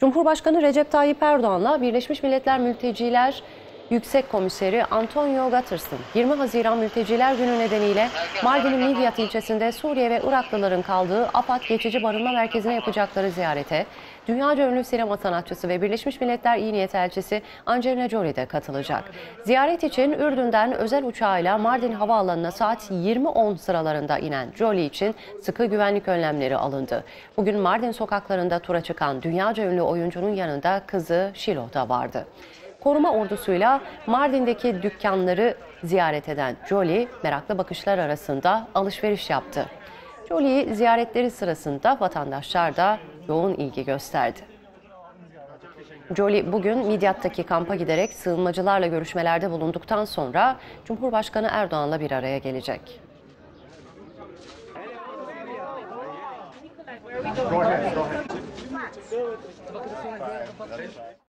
Cumhurbaşkanı Recep Tayyip Erdoğan'la Birleşmiş Milletler Mülteciler Yüksek Komiseri Antonio Guterres'ın 20 Haziran Mülteciler Günü nedeniyle Mardin'in Midyat ilçesinde Suriye ve Iraklıların kaldığı AFAD Geçici Barınma Merkezi'ne yapacakları ziyarete dünyaca ünlü sinema sanatçısı ve Birleşmiş Milletler İyi Niyet Elçisi Angelina Jolie de katılacak. Ziyaret için Ürdün'den özel uçağıyla Mardin Havaalanı'na saat 20.10 sıralarında inen Jolie için sıkı güvenlik önlemleri alındı. Bugün Mardin sokaklarında tura çıkan dünyaca ünlü oyuncunun yanında kızı Şilo da vardı. Koruma ordusuyla Mardin'deki dükkanları ziyaret eden Jolie meraklı bakışlar arasında alışveriş yaptı. Jolie ziyaretleri sırasında vatandaşlar da yoğun ilgi gösterdi. Jolie bugün Midyat'taki kampa giderek sığınmacılarla görüşmelerde bulunduktan sonra Cumhurbaşkanı Erdoğan'la bir araya gelecek. Go ahead, go ahead.